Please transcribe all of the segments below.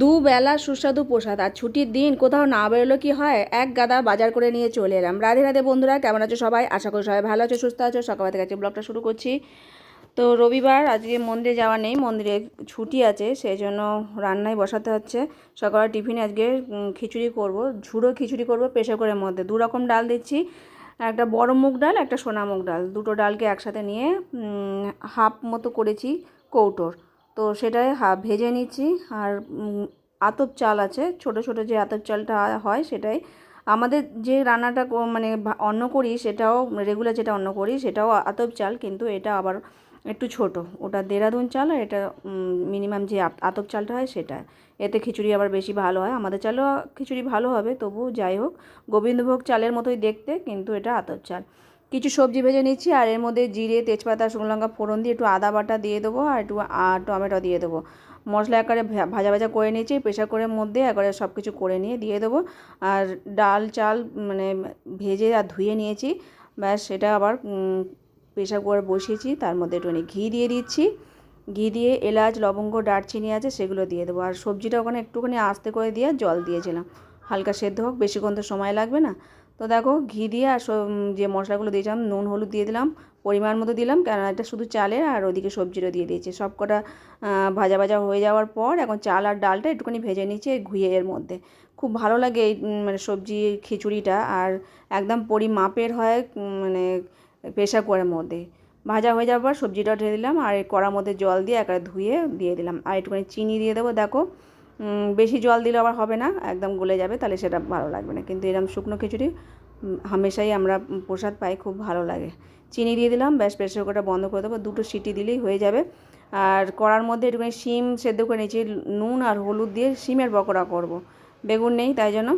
দুবেলা সুস্বাদু প্রসাদ। আর ছুটির দিন কোথাও না বেরোলে কি হয়? এক গাদা বাজার করে নিয়ে চলে এলাম। রাধে রাধে বন্ধুরা, কেমন আছো সবাই? আশা করি সবাই ভালো আছো, সুস্থ আছো। সকাল থেকে আজকে ব্লগটা শুরু করছি। তো রবিবার, আজকে মন্দিরে যাওয়া নেই, মন্দিরে ছুটি আছে সেই জন্য রান্নায় বসাতে হচ্ছে। সকালে টিফিনে আজকে খিচুড়ি করব, ঝুড়ো খিচুড়ি করব প্রেশার কুকারের মধ্যে। দু রকম ডাল দিচ্ছি, একটা বড় মুগ ডাল, একটা সোনা মুগ ডাল। দুটো ডালকে একসাথে নিয়ে হাফ মতো করেছি কৌটোর। তো সেটাই ভেজে নিচ্ছি আর আতপ চাল আছে, ছোট ছোট যে আতপ চালটা হয় সেটাই। আমাদের যে রান্নাটা মানে অন্ন করি সেটাও রেগুলার যেটা অন্ন করি সেটাও আতপ চাল, কিন্তু এটা আবার একটু ছোট। ওটা দেরাদুন চাল আর এটা মিনিমাম যে আত- আতপ চালটা হয় সেটা। এতে খিচুড়ি আবার বেশি ভালো হয়। আমাদের চালও খিচুড়ি ভালো হবে তবু যাই হোক। গোবিন্দভোগ চালের মতোই দেখতে, কিন্তু এটা আতপ চাল। কিছু সবজি ভেজে নিচ্ছি, আর এর মধ্যে জিরে, তেজপাতা, শুকনো লঙ্কা, ফোড়ন দিয়ে একটু আদা বাটা দিয়ে দেবো, আর একটু টমেটো দিয়ে দেবো। মশলা ভা- ভাজা ভাজা করে নিয়েছি প্রেশার কুকারের মধ্যে একবারে সব কিছু করে নিয়ে দিয়ে দেবো। আর ডাল, চাল মানে ভেজে আর ধুয়ে নিয়েছি, ব্যাস সেটা আবার প্রেশার কুকারে বসিয়েছি, তার মধ্যে একটুখানি ঘি দিয়ে দিচ্ছি। ঘি দিয়ে এলাচ, লবঙ্গ, দারচিনি আছে সেগুলো দিয়ে দেবো। আর সবজিটা ওখানে একটুখানি আস্তে করে দিয়ে জল দিয়েছিলাম। হালকা সেদ্ধ হোক, বেশিক্ষণ তো সময় লাগবে না। তো দেখো ঘি দিয়ে আর যে মশলাগুলো দিয়েছিলাম, নুন, হলুদ দিয়ে দিলাম, পরিমাণ মতো দিলাম, কেননা এটা শুধু চালের আর ওদিকে সবজিরও দিয়ে দিয়েছি। সব কটা ভাজা ভাজা হয়ে যাওয়ার পর এখন চাল আর ডালটা একটুখানি ভেজে নিচ্ছি ঘুয়ে এর মধ্যে। খুব ভালো লাগে এই মানে সবজি খিচুড়িটা আর একদম পরিমাপের হয় মানে প্রেশার কুকারের মধ্যে। ভাজা হয়ে যাওয়ার পর সবজিটা ঢেলে দিলাম আর কড়ার মধ্যে জল দিয়ে একেবারে ধুয়ে দিয়ে দিলাম। আর একটুখানি চিনি দিয়ে দেবো, দেখো। বেশি জল দিলে আবার হবে না, একদম গলে যাবে, তাহলে সেটা ভালো লাগবে না। কিন্তু এরকম শুকনো খিচুড়ি হামেশাই আমরা প্রসাদ পাই, খুব ভালো লাগে। চিনি দিয়ে দিলাম, ব্যাস প্রেসার কুকারটা বন্ধ করে দেবো, দুটো সিটি দিলেই হয়ে যাবে। আর কড়ার মধ্যে একটুখানি শিম সেদ্ধ করে নিয়েছি, নুন আর হলুদ দিয়ে শিমের পকোড়া করব। বেগুন নেই, তাই জন্য।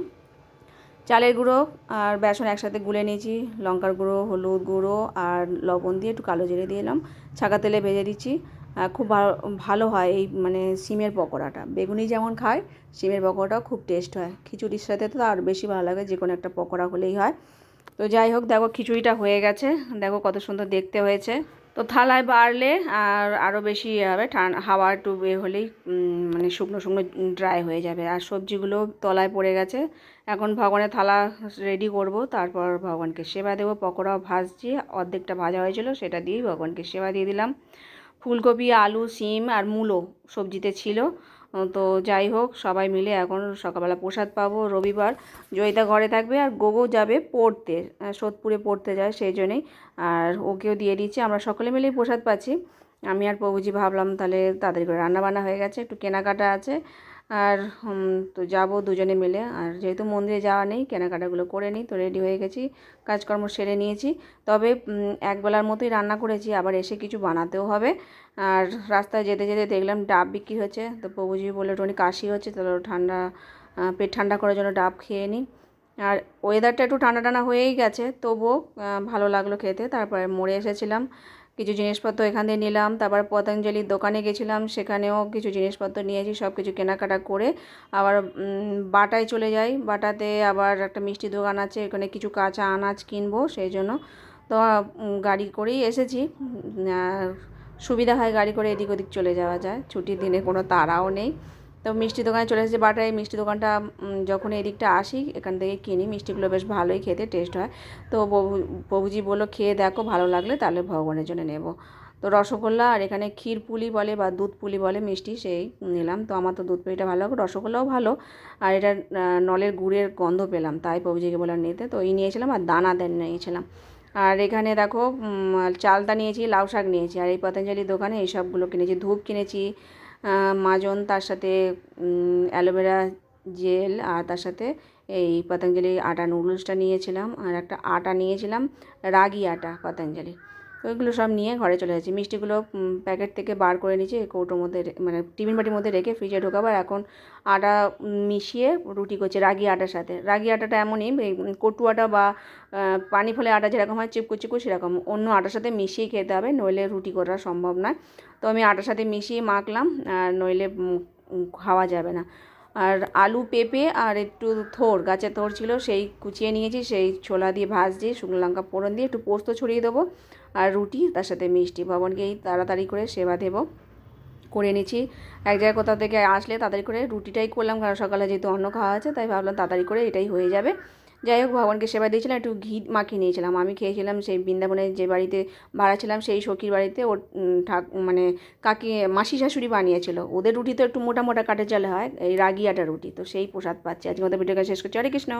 চালের গুঁড়ো আর বেসন একসাথে গুলে নিয়েছি, লঙ্কার গুঁড়ো, হলুদ গুঁড়ো আর লবণ দিয়ে একটু কালো জিরে দিয়ে এলাম ছাকা তেলে ভেজে দিচ্ছি। খুব ভালো হয় এই মানে সিমের পকোড়াটা। বেগুনি যেমন খায়, সিমের পকোড়াটাও খুব টেস্ট হয়। খিচুড়ির সাথে তো আর বেশি ভালো লাগে যে কোনো একটা পকোড়া হলেই হয়। তো যাই হোক, দেখো খিচুড়িটা হয়ে গেছে। দেখো কত সুন্দর দেখতে হয়েছে। তো থালায় বাড়লে আর আরও বেশি ইয়ে হবে হাওয়া একটু এ হলেই মানে শুকনো শুকনো ড্রাই হয়ে যাবে। আর সবজিগুলো তলায় পড়ে গেছে। এখন ভগবানের থালা রেডি করব, তারপর ভগবানকে সেবা দেবো। পকোড়াও ভাজছি, অর্ধেকটা ভাজা হয়েছিল, সেটা দিয়েই ভগবানকে সেবা দিয়ে দিলাম। ফুলকপি, আলু, সিম আর মূলো সবজিতে ছিল। তো যাই হোক, সবাই মিলে এখন সকালবেলা প্রসাদ পাবো। রবিবার জয়িতা ঘরে থাকবে আর গোগো যাবে পড়তে সোদপুরে পড়তে যায় সেই জন্যেই আর ওকেও দিয়ে দিচ্ছি, আমরা সকলে মিলেই প্রসাদ পাচ্ছি। আমি আর প্রভুজি ভাবলাম তাহলে তাদের ঘরে রান্না বান্না হয়ে গেছে, একটু কেনাকাটা আছে। আর তো যাব দুজনে মিলে। আর যেহেতু মন্দিরে যাওয়া নেই, কেনাকাটাগুলো করে নিই, তো রেডি হয়ে গেছি, কাজকর্ম সেরে নিয়েছি। তবে একবেলার মতোই রান্না করেছি, আবার এসে কিছু বানাতেও হবে। আর রাস্তায় যেতে যেতে দেখলাম ডাব বিক্রি হচ্ছে, তো প্রভুজি বলে একটুখানি কাশি হচ্ছে, তাহলে ঠান্ডা পেট ঠান্ডা করার জন্য ডাব খেয়ে নিই। আর ওয়েদারটা একটু ঠান্ডা টানা হয়েই গেছে, তবুও ভালো লাগল খেতে। তারপরে মরে এসেছিলাম কিছু জিনিসপত্র এখান থেকে নিলাম, তারপর পতঞ্জলির দোকানে গেছিলাম, সেখানেও কিছু জিনিসপত্র নিয়েছি সব কিছু কেনাকাটা করে আবার বাটায় চলে যাই। বাটাতে আবার একটা মিষ্টি দোকান আছে, এখানে কিছু কাঁচা আনাজ কিনবো, সেই জন্য তো গাড়ি করেই এসেছি। সুবিধা হয় গাড়ি করে এদিক ওদিক চলে যাওয়া যায়, ছুটির দিনে কোনো তাড়াও নেই। তো মিষ্টি দোকানে চলে এসেছি বাটায় মিষ্টি দোকানটা যখন এদিকটা আসি, এখান থেকে কিনি। মিষ্টিগুলো বেশ ভালোই খেতে টেস্ট হয়। তো প্রভু প্রভুজি বলল, খেয়ে দেখো, ভালো লাগলে তাহলে ভগবানের জন্য নেব। তো রসগোল্লা, আর এখানে ক্ষীর পুলি বলে বা দুধ পুলি বলে মিষ্টি, সেই নিলাম। তো আমার তো দুধ পুলিটা ভালো লাগে রসগোল্লাও ভালো। আর এটা নলের গুড়ের গন্ধ পেলাম, তাই প্রভুজিকে বললাম, নিতে। তো এই নিয়েছিলাম আর দানা দেন নিয়েছিলাম। আর এখানে দেখো চালতা নিয়েছি, লাউ শাক নিয়েছি। আর এই পতঞ্জলির দোকানে এই সবগুলো কিনেছি, ধূপ কিনেছি মাজন তার সাথে অ্যালোভেরা জেল আর তার সাথে এই পতঞ্জলি আটা নুডলসটা নিয়েছিলাম। আর একটা আটা নিয়েছিলাম, রাগি আটা পতঞ্জলি। ওইগুলো সব নিয়ে ঘরে চলে যাচ্ছি। মিষ্টিগুলো প্যাকেট থেকে বার করে নিয়েছি কৌটোর মধ্যে মানে টিফিন বাটির মধ্যে রেখে ফ্রিজে ঢোকাবো। আর এখন আটা মিশিয়ে রুটি করছি রাগি আটার সাথে। রাগি আটাটা এমনই কটু আটা বা পানি ফলে আটা যেরকম হয় চিপকু চিপকু সেরকম। অন্য আটার সাথে মিশিয়ে খেতে হবে, নইলে রুটি করা সম্ভব নয়। তো আমি আটার সাথে মিশিয়ে মাখলাম, আর নইলে খাওয়া যাবে না। আর আলু পেঁপে আর একটু থোর, গাছের থোর ছিল, সেই কুচিয়ে নিয়েছি, সেই ছোলা দিয়ে ভাজছি, শুকনো লঙ্কা ফোড়ন দিয়ে একটু পোস্ত ছড়িয়ে দেবো। আর রুটি, তার সাথে মিষ্টি ভবনকে এই তাড়াতাড়ি করে সেবা দেবো। করে নিচ্ছি এক জায়গায় কোথাও থেকে আসলে তাড়াতাড়ি করে রুটিটাই করলাম, কারণ সকালে যেহেতু অন্য খাওয়া আছে, তাই ভাবলাম তাড়াতাড়ি করে এটাই হয়ে যাবে। যাই হোক, ভগবানকে সেবা দিয়েছিলাম, একটু ঘি মাখিয়ে নিয়েছিলাম। আমি খেয়েছিলাম সেই বৃন্দাবনের যে বাড়িতে ভাড়া ছিলাম, সেই সখীর বাড়িতে ওর ঠাক মানে কাকি, মাসি শাশুড়ি বানিয়েছিল। ওদের রুটি তো একটু মোটা মোটা কাঠের চালে হয়, এই রাগি আটা রুটি, তো সেই প্রসাদ পাচ্ছি। আজকে মতো ভিডিওটা শেষ করছি। হরে কৃষ্ণ।